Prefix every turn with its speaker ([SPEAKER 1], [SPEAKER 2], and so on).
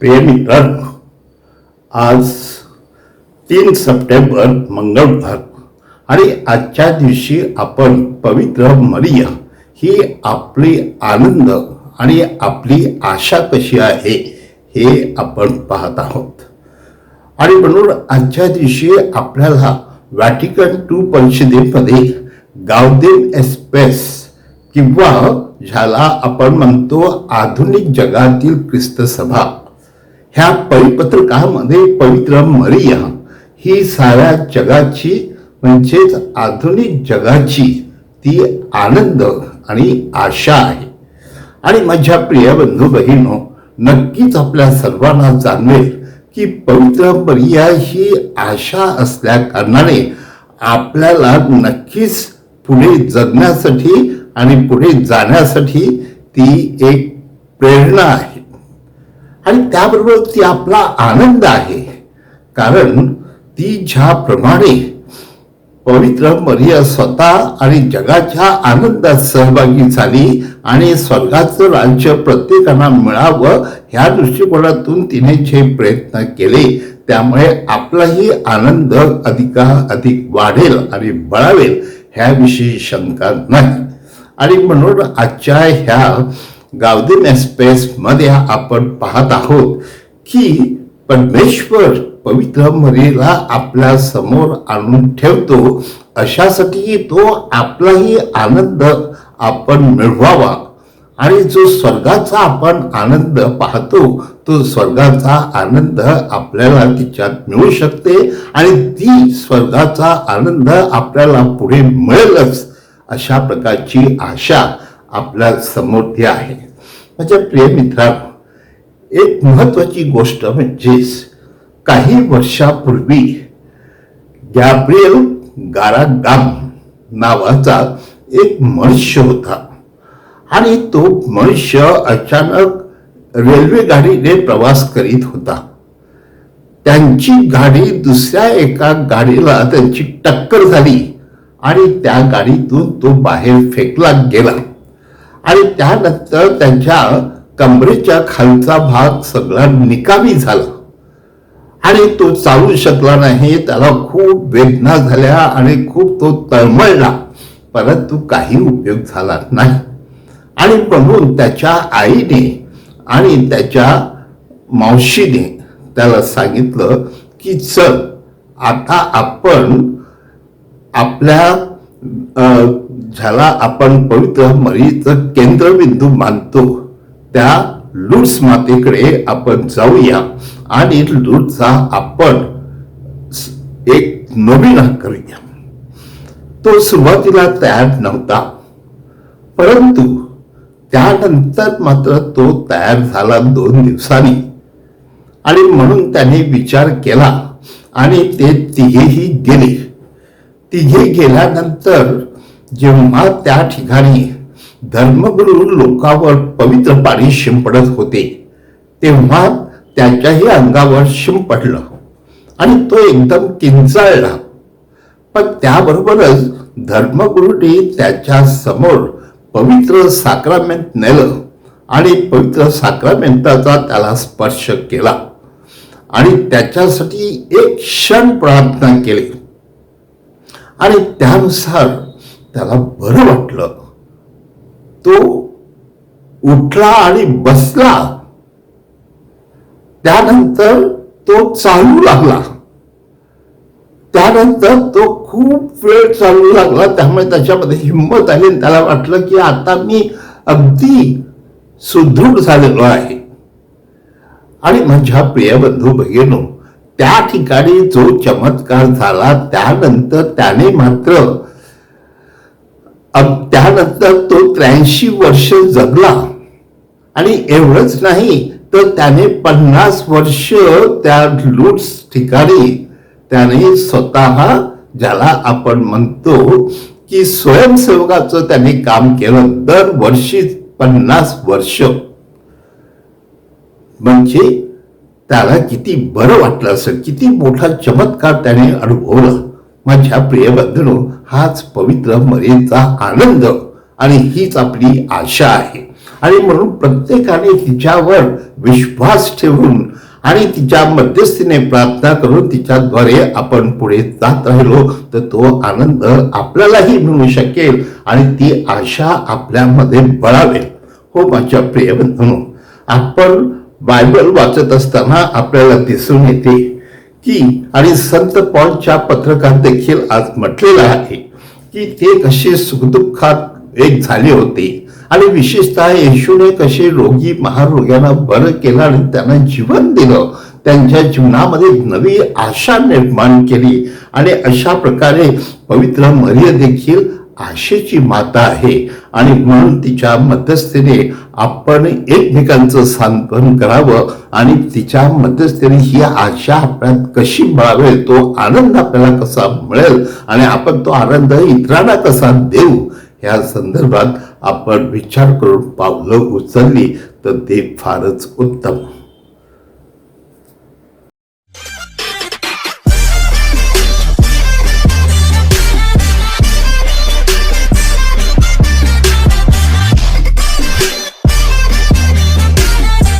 [SPEAKER 1] प्रिय मित्रांनो आज तीन सप्टेंबर मंगळवार आणि आजच्या दिवशी आपण पवित्र मरिया ही आपली आनंद आणि आपली आशा कशी आहे हे आपण पाहत आहोत. आणि म्हणून आजच्या दिवशी आपल्याला व्हॅटिकन टू परिषदेमध्ये गावदेन एस्पेस किंवा ज्याला आपण म्हणतो आधुनिक जगातील ख्रिस्त सभा ह्या परिपत्रकामध्ये पवित्र मरिया ही साऱ्या जगाची म्हणजेच आधुनिक जगाची ती आनंद आणि आशा आहे. आणि माझ्या प्रिय बंधू बहिणो नक्कीच आपल्या सर्वांना जाणवेल की पवित्र मरिया ही आशा असल्या कारणाने आपल्याला नक्कीच पुढे जगण्यासाठी आणि पुढे जाण्यासाठी ती एक प्रेरणा आहे. आणि त्याबरोबर ती आपला आनंद आहे. कारण ती ज्याप्रमाणे पवित्र मरिया स्वतः आणि जगाच्या आनंदात सहभागी झाली आणि स्वर्गाचं राज्य प्रत्येकाला मिळावं ह्या दृष्टिकोनातून तिने जे प्रयत्न केले त्यामुळे आपलाही आनंद अधिका अधिक वाढेल आणि बळावेल ह्याविषयी शंका नाही. आणि म्हणून आजच्या ह्या गावदेन एक्सप्रेस मध्ये आपण पाहत आहोत की परमेश्वर पवित्र मरीला आपल्यासमोर आणून ठेवतो. अशासाठी तो आपलाही आनंद आपण मिळवावा. आणि जो स्वर्गाचा आपण आनंद पाहतो तो स्वर्गाचा आनंद आपल्याला तिच्यात मिळू शकते आणि ती स्वर्गाचा आनंद आपल्याला पुढे मिळेलच अशा प्रकारची आशा आपल्यासमोर ती आहे. माझ्या प्रिय मित्रांनो एक महत्वाची गोष्ट म्हणजेच काही वर्षापूर्वी गॅब्रियल गारागाम नावाचा एक मनुष्य होता. आणि तो मनुष्य अचानक रेल्वे गाडीने प्रवास करीत होता. त्यांची गाडी दुसऱ्या एका गाडीला त्यांची टक्कर झाली आणि त्या गाडीतून तो बाहेर फेकला गेला. आणि त्यानंतर त्यांच्या कमरेच्या खालचा भाग सगळा निकामी झाला. आणि तो चालू शकला नाही त्याला खूप वेदना झाल्या आणि खूप तो तळमळला. परंतु काही उपयोग झाला नाही. आणि म्हणून त्याच्या आईने आणि त्याच्या मावशीने त्याला सांगितलं की चल आता आपण आपल्या ज्याला आपण पवित्र मरीचं केंद्रबिंदू मानतो. त्या लुट्स मातेकडे आपण जाऊया आणि लुटचा आपण एक नोबिना करूया. तो सुरुवातीला तयार नव्हता परंतु त्यानंतर मात्र तो तयार झाला दोन दिवसांनी. आणि म्हणून त्याने विचार केला आणि ते तिघेही गेले. तिघे गेल्यानंतर जेव्हा त्या ठिकाणी धर्मगुरू लोकांवर पवित्र पाणी शिंपडत होते तेव्हा त्याच्याही अंगावर शिंपडलं. आणि तो एकदम किंचाळला पण त्याबरोबरच धर्मगुरूने त्याच्यासमोर पवित्र साक्रामेंट नेलं आणि पवित्र साक्रामेंटाचा त्याला स्पर्श केला. आणि त्याच्यासाठी एक क्षण प्रार्थना केली. आणि त्यानुसार त्याला बरं वाटलं. तो उठला आणि बसला. त्यानंतर तो चालू लागला. त्यानंतर तो खूप वेळ चालू लागला. त्यामुळे त्याच्यामध्ये हिंमत आली आणि त्याला वाटलं की आता मी अगदी सुदृढ झालेलो आहे. आणि माझ्या प्रिय बंधू भगिनो त्या ठिकाणी जो चमत्कार झाला त्यानंतर त्याने मात्र त्यानंतर तो त्र्याऐंशी वर्ष जगला. आणि एवढंच नाही तर त्याने पन्नास वर्ष त्या लूट्स ठिकाणी त्याने स्वतः ज्याला आपण म्हणतो की स्वयंसेवकाचं त्याने काम केलं दरवर्षी पन्नास वर्ष. म्हणजे त्याला किती बरं वाटलं असं किती मोठा चमत्कार त्याने अनुभवला. माझ्या प्रिय बंधनो हाच पवित्र मरेचा आनंद आणि हीच आपली आशा आहे. आणि म्हणून प्रत्येकाने तिच्यावर विश्वास ठेवून आणि तिच्या मध्यस्थीने प्रार्थना करून तिच्याद्वारे आपण पुढे जात राहिलो तर तो आनंद आपल्यालाही मिळू शकेल आणि ती आशा आपल्यामध्ये बळावेल हो माझ्या प्रिय बंधूंनो आपण बायबल वाचत असताना आपल्याला दिसून येते की आणि संत पॉलच्या पत्रकात देखील आज म्हटलेलं आहे की ते कसे सुखदुःखात एक झाले होते. आणि विशेषतः येशूने कसे रोगी महारोग्यांना बरं केलं आणि त्यांना जीवन दिलं. त्यांच्या जीवनामध्ये नवी आशा निर्माण केली. आणि अशा प्रकारे पवित्र मर्य देखील आशेची माता आहे. आणि म्हणून तिच्या मध्यस्थीने आपण एकमेकांचं सांत्वन करावं आणि तिच्या मध्यस्थीने ही आशा आपल्यात कशी मिळावेल तो आनंद आपल्याला कसा मिळेल आणि आपण तो आनंद इतरांना कसा देऊ या संदर्भात आपण विचार करून पावलं उचलली तर ते फारच उत्तम.